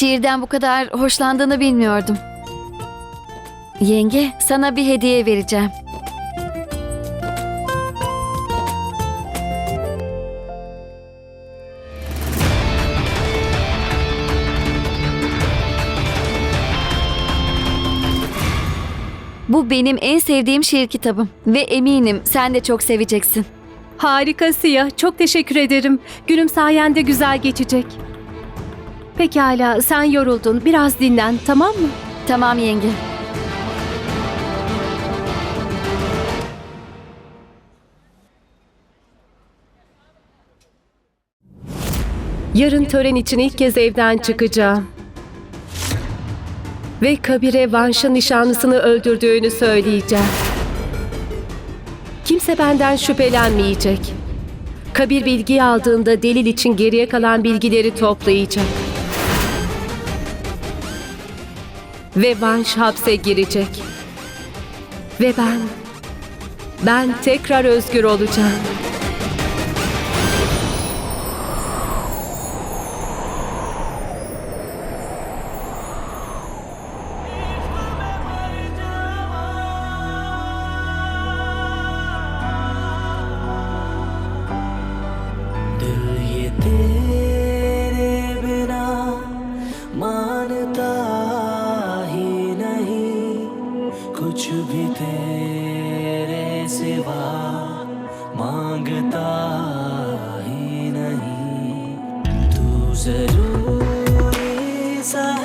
Şiirden bu kadar hoşlandığını bilmiyordum. Yenge, sana bir hediye vereceğim. Bu benim en sevdiğim şiir kitabım ve eminim sen de çok seveceksin. Harika Siyah. Çok teşekkür ederim. Günüm sayende güzel geçecek. Pekala sen yoruldun. Biraz dinlen tamam mı? Tamam yenge. Yarın tören için ilk kez evden çıkacağım. Ve Kabir'e Vanş'ın nişanlısını öldürdüğünü söyleyeceğim. Kimse benden şüphelenmeyecek. Kabir bilgiyi aldığında delil için geriye kalan bilgileri toplayacak. Ve Vanş hapse girecek. Ve ben, ben tekrar özgür olacağım. inside.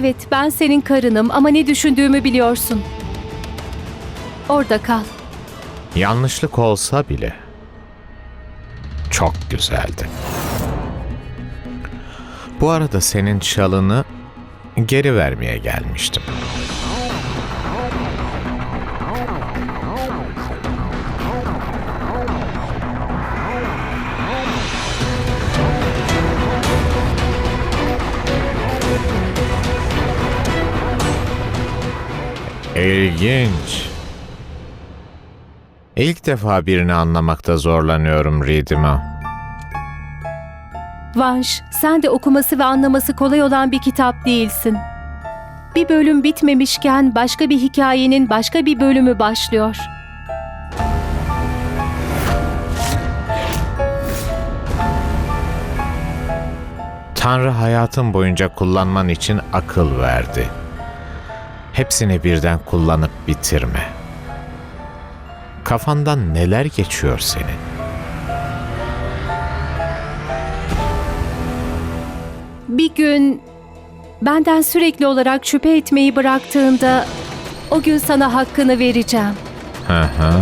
Evet, ben senin karınım ama ne düşündüğümü biliyorsun. Orada kal. Yanlışlık olsa bile çok güzeldi. Bu arada senin çalını geri vermeye gelmiştim. İlginç. İlk defa birini anlamakta zorlanıyorum Ridima. Vanş, sen de okuması ve anlaması kolay olan bir kitap değilsin. Bir bölüm bitmemişken başka bir hikayenin başka bir bölümü başlıyor. Tanrı hayatın boyunca kullanman için akıl verdi. Hepsini birden kullanıp bitirme. Kafandan neler geçiyor senin? Bir gün benden sürekli olarak şüphe etmeyi bıraktığında o gün sana hakkını vereceğim. Hı hı.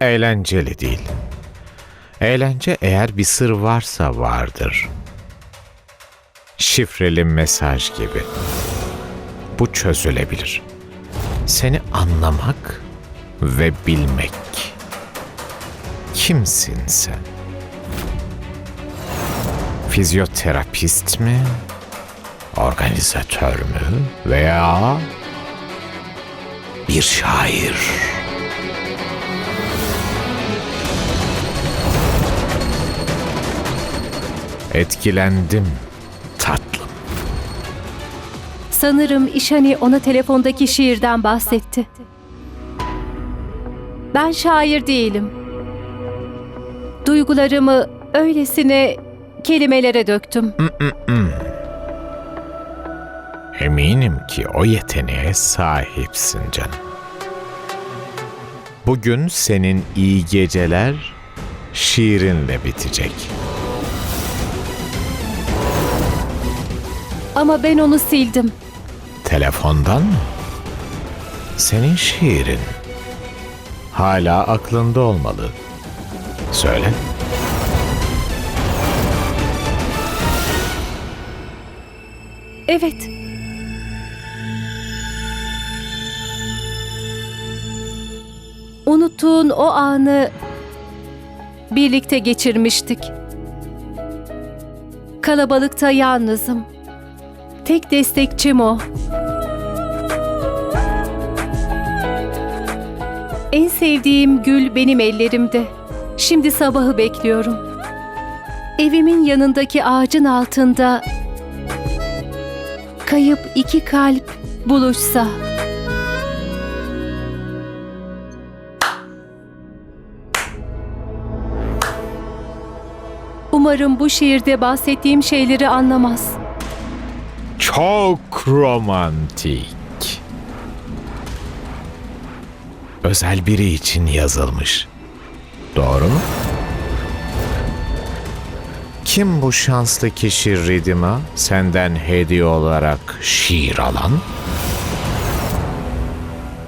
Eğlenceli değil. Eğlence eğer bir sır varsa vardır. Şifreli mesaj gibi. Bu çözülebilir. Seni anlamak ve bilmek. Kimsin sen? Fizyoterapist mi? Organizatör mü? Veya bir şair? Etkilendim tatlım. Sanırım İşani ona telefondaki şiirden bahsetti. Ben şair değilim. Duygularımı Öylesine kelimelere döktüm. Eminim ki o yeteneğe sahipsin canım. Bugün senin iyi geceler şiirinle bitecek. Ama ben onu sildim. Telefondan mı? Senin şiirin hala aklında olmalı. Söyle. Evet. Unuttuğun o anı birlikte geçirmiştik. Kalabalıkta yalnızım. Tek destekçim o. En sevdiğim gül benim ellerimde. Şimdi sabahı bekliyorum. Evimin yanındaki ağacın altında kayıp iki kalp buluşsa. Umarım bu şiirde bahsettiğim şeyleri anlamaz. Çok romantik. Özel biri için yazılmış. Doğru mu? Kim bu şanslı kişi Ridima senden hediye olarak şiir alan?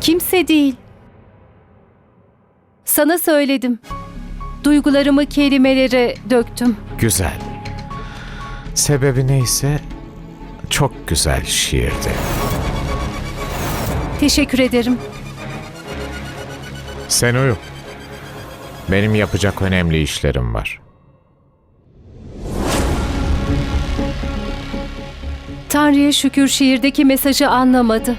Kimse değil. Sana söyledim. Duygularımı kelimelere döktüm. Güzel. Sebebi neyse çok güzel şiirdi. Teşekkür ederim. Sen uyu. Benim yapacak önemli işlerim var. Tanrı'ya şükür şiirdeki mesajı anlamadı.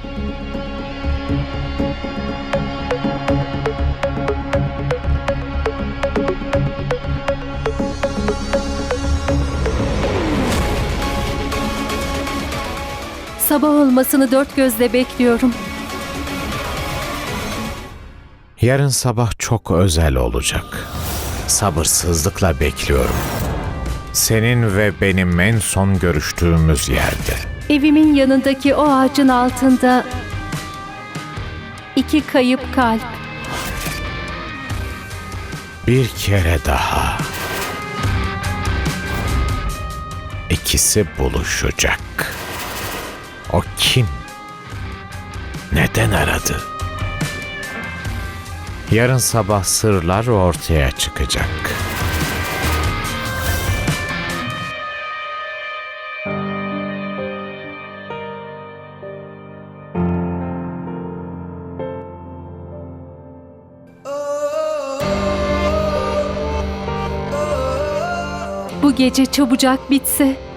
Sabah olmasını dört gözle bekliyorum. Yarın sabah çok özel olacak. Sabırsızlıkla bekliyorum. Senin ve benim en son görüştüğümüz yerde. Evimin yanındaki o ağacın altında iki kayıp kalp. Bir kere daha. İkisi buluşacak. O kim? Neden aradı? Yarın sabah sırlar ortaya çıkacak. Bu gece çabucak bitse.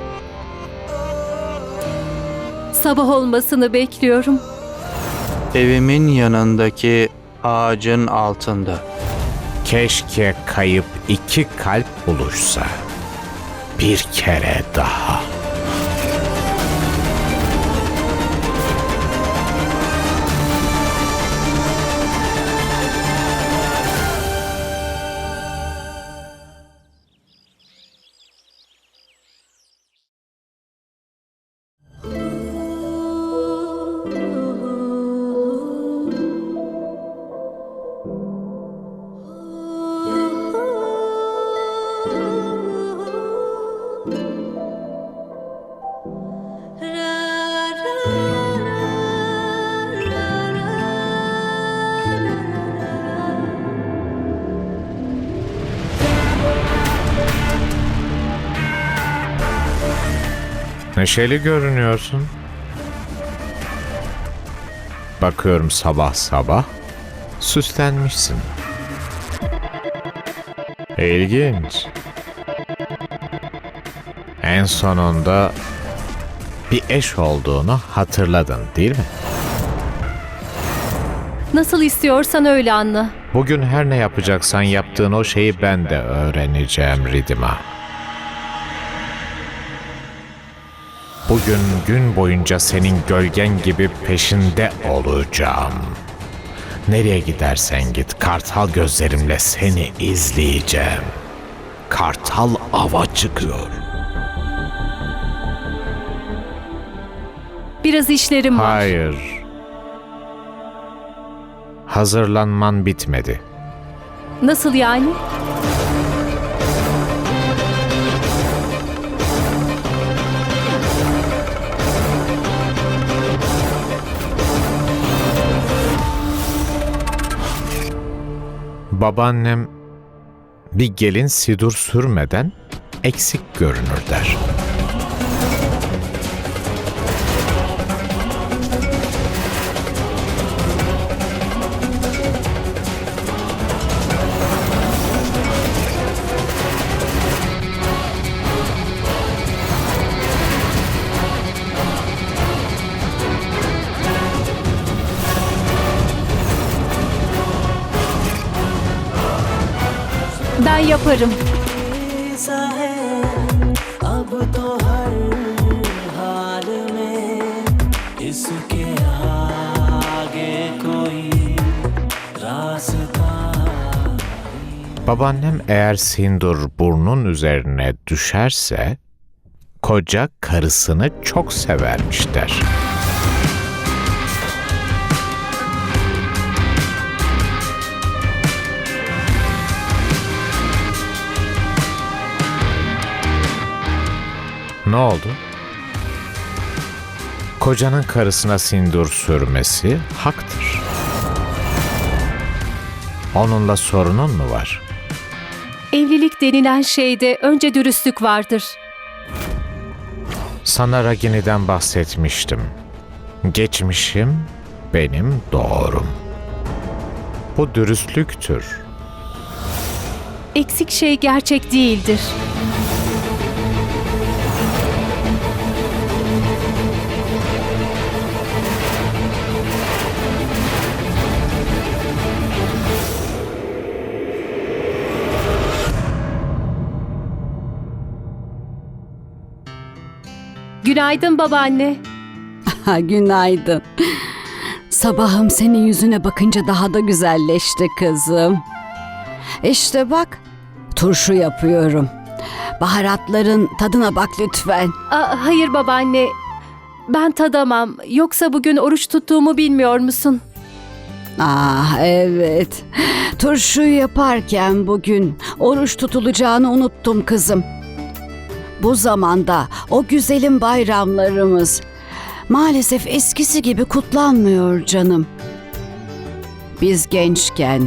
Sabah olmasını bekliyorum. Evimin yanındaki ağacın altında. Keşke kayıp iki kalp buluşsa. Bir kere daha. Neşeli görünüyorsun. Bakıyorum sabah sabah süslenmişsin. İlginç. En sonunda bir eş olduğunu hatırladın değil mi? Nasıl istiyorsan öyle anla. Bugün her ne yapacaksan yaptığın o şeyi ben de öğreneceğim Ridima. Bugün gün boyunca senin gölgen gibi peşinde olacağım. Nereye gidersen git kartal gözlerimle seni izleyeceğim. kartal ava çıkıyor. Biraz işlerim var. Hayır. Hazırlanman bitmedi. Nasıl yani? Babaannem bir gelin sidur sürmeden eksik görünür der. Ben yaparım. Babaannem eğer sindur burnun üzerine düşerse koca karısını çok severmiş der.'' Ne oldu? Kocanın karısına sindur sürmesi haktır. Onunla sorunun mu var? Evlilik denilen şeyde önce dürüstlük vardır. Sana Ragini'den bahsetmiştim. Geçmişim benim doğrum. Bu dürüstlüktür. Eksik şey gerçek değildir. Günaydın babaanne. Günaydın. Sabahım senin yüzüne bakınca daha da güzelleşti kızım. İşte bak, turşu yapıyorum. Baharatların tadına bak lütfen. Aa, hayır babaanne. Ben tadamam. Yoksa bugün oruç tuttuğumu bilmiyor musun? Ah evet. Turşu yaparken bugün oruç tutulacağını unuttum kızım. Bu zamanda o güzelim bayramlarımız maalesef eskisi gibi kutlanmıyor canım. Biz gençken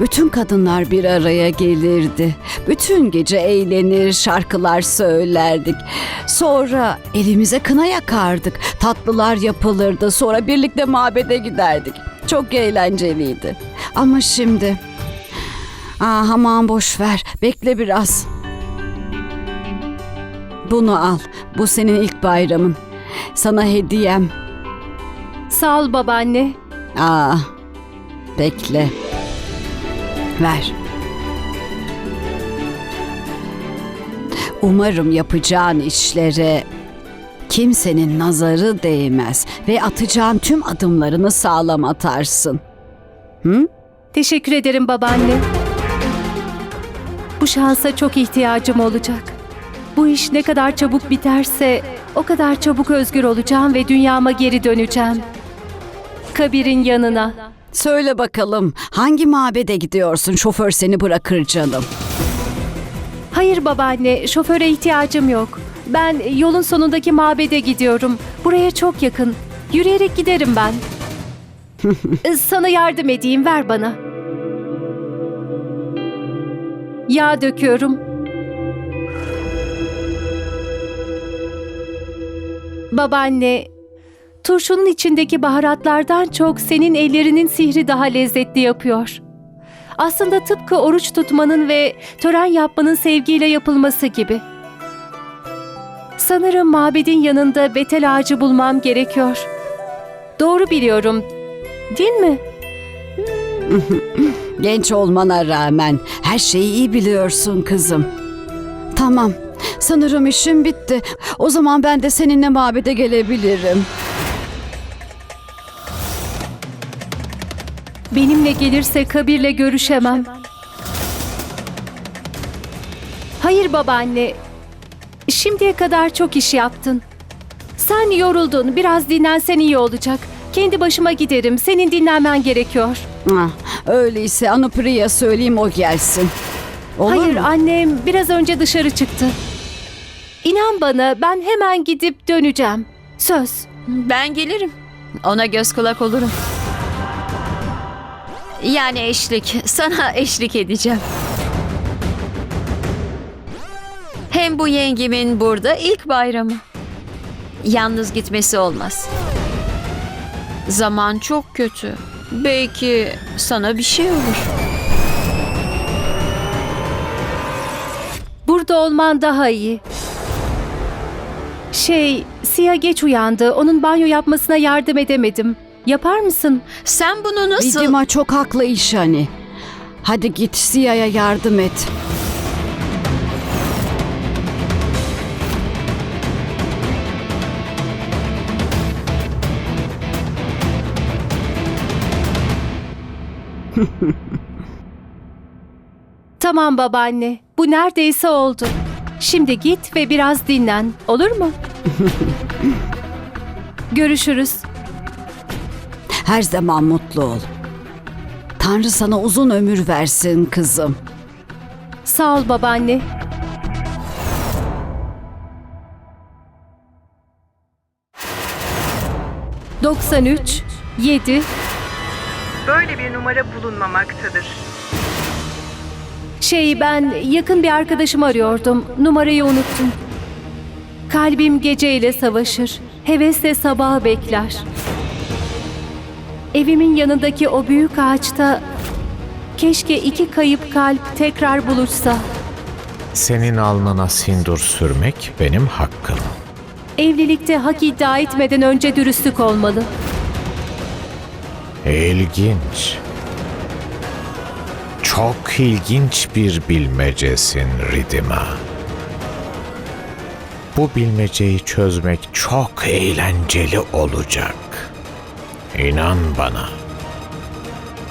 bütün kadınlar bir araya gelirdi. Bütün gece eğlenir, şarkılar söylerdik. Sonra elimize kına yakardık. Tatlılar yapılırdı. Sonra birlikte mabede giderdik. Çok eğlenceliydi. Ama şimdi... Ah aman boş ver. Bekle biraz. Bunu al. Bu senin ilk bayramın. Sana hediyem. Sağ ol babaanne. Aa, bekle. Ver. Umarım yapacağın işlere kimsenin nazarı değmez ve atacağın tüm adımlarını sağlam atarsın. Hı? Teşekkür ederim babaanne. Bu şansa çok ihtiyacım olacak. Bu iş ne kadar çabuk biterse o kadar çabuk özgür olacağım ve dünyama geri döneceğim. Kabir'in yanına. Söyle bakalım hangi mabede gidiyorsun şoför seni bırakır canım. Hayır babaanne, şoföre ihtiyacım yok. Ben yolun sonundaki mabede gidiyorum. Buraya çok yakın. Yürüyerek giderim ben. Sana yardım edeyim, ver bana. Yağ döküyorum. Babaanne, turşunun içindeki baharatlardan çok senin ellerinin sihri daha lezzetli yapıyor. Aslında tıpkı oruç tutmanın ve tören yapmanın sevgiyle yapılması gibi. Sanırım mabedin yanında betel ağacı bulmam gerekiyor. Doğru biliyorum. Değil mi? Genç olmana rağmen her şeyi iyi biliyorsun kızım. Tamam. Sanırım işim bitti. O zaman ben de seninle mabede gelebilirim. Benimle gelirse Kabir'le görüşemem. Hayır babaanne. Şimdiye kadar çok iş yaptın. Sen yoruldun. Biraz dinlensen iyi olacak. Kendi başıma giderim. Senin dinlenmen gerekiyor. Ah, öyleyse Anupriya söyleyeyim o gelsin. Olur Hayır mu? annem biraz önce dışarı çıktı. İnan bana ben hemen gidip döneceğim. Söz. Ben gelirim. Ona göz kulak olurum. Yani eşlik. Sana eşlik edeceğim. Hem bu yengemin burada ilk bayramı. Yalnız gitmesi olmaz. Zaman çok kötü. Belki sana bir şey olur. Burada olman daha iyi. Şey, Sia geç uyandı. Onun banyo yapmasına yardım edemedim. Yapar mısın? Sen bunu nasıl... Ridima çok haklı İşani. Hadi git Siya'ya yardım et. Tamam babaanne. Bu neredeyse oldu. Şimdi git ve biraz dinlen. Olur mu? Görüşürüz. Her zaman mutlu ol. Tanrı sana uzun ömür versin kızım. Sağ ol babaanne. Doksan üç, yedi. Böyle bir numara bulunmamaktadır. Şey ben yakın bir arkadaşımı arıyordum. Numarayı unuttum. Kalbim geceyle savaşır. Hevesle sabahı bekler. Evimin yanındaki o büyük ağaçta keşke iki kayıp kalp tekrar buluşsa. Senin alnına sindur sürmek benim hakkım. Evlilikte hak iddia etmeden önce dürüstlük olmalı. İlginç. Çok ilginç bir bilmecesin Ridima. Bu bilmeceyi çözmek çok eğlenceli olacak. İnan bana.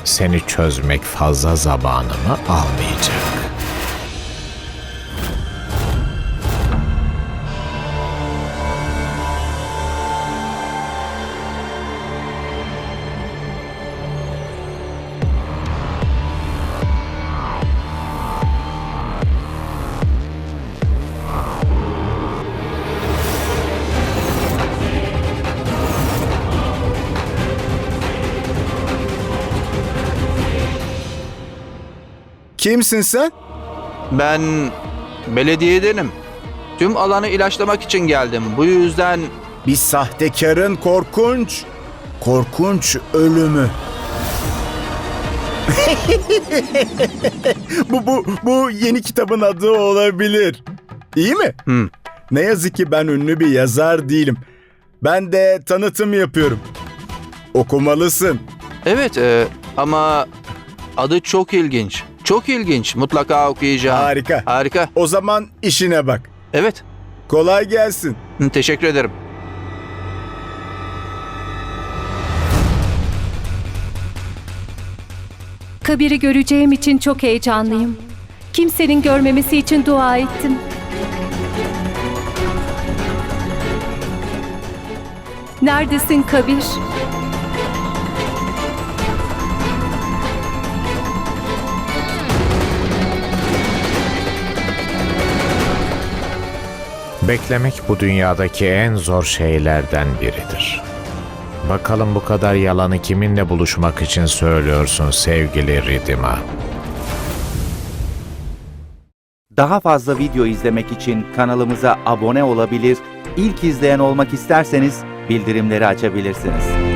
Seni çözmek fazla zamanımı almayacak. Kimsin sen? Ben belediyedenim. Tüm alanı ilaçlamak için geldim. Bu yüzden Bir sahtekarın korkunç, korkunç ölümü. bu, bu, bu yeni kitabın adı olabilir. İyi mi? Hı. Ne yazık ki ben ünlü bir yazar değilim. Ben de tanıtım yapıyorum. Okumalısın. evet e, ama adı çok ilginç. Çok ilginç. Mutlaka okuyacağım. Harika. Harika. O zaman işine bak. Evet. Kolay gelsin. Hı, Teşekkür ederim. Kabir'i göreceğim için çok heyecanlıyım. Kimsenin görmemesi için dua ettim. Neredesin Kabir? Beklemek bu dünyadaki en zor şeylerden biridir. Bakalım bu kadar yalanı kiminle buluşmak için söylüyorsun sevgili Ridima? Daha fazla video izlemek için kanalımıza abone olabilir, ilk izleyen olmak isterseniz bildirimleri açabilirsiniz.